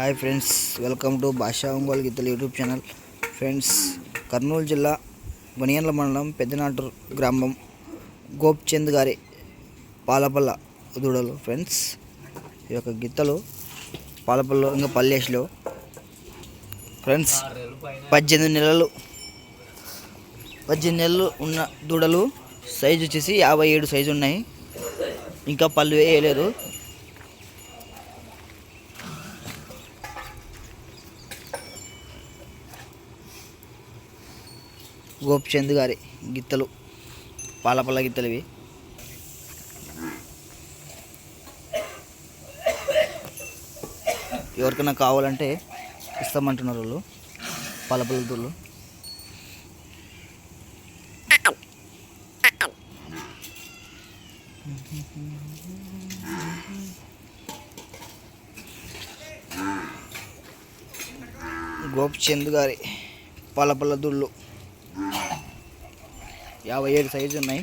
Hi friends welcome to భాషా ఒంగోలు గీతలు YouTube channel. Friends Kurnool జిల్లా బనియన్ల మండలం పెద్దనాటు గ్రామం గోప్చంద్ గారి పాలపల్ల దూడలు. ఫ్రెండ్స్ ఈ యొక్క గిత్తలు పాలపల్లిలో ఇంకా పల్లేసిలో ఫ్రెండ్స్ పద్దెనిమిది నెలలు పద్దెనిమిది నెలలు ఉన్న దూడలు సైజు వచ్చేసి యాభై ఏడు సైజు ఉన్నాయి. ఇంకా పళ్ళు వేయలేదు. గోపిచంద్ గారి గిత్తలు పాలపల్ల గిత్తలు ఇవి. ఎవరికైనా కావాలంటే ఇస్తామంటున్నారు వాళ్ళు పాలపల్ల దూళ్ళు గోపిచంద్ గారి పాలపల్ల దుళ్ళు. యాభై ఏడు సైజు ఉన్నాయి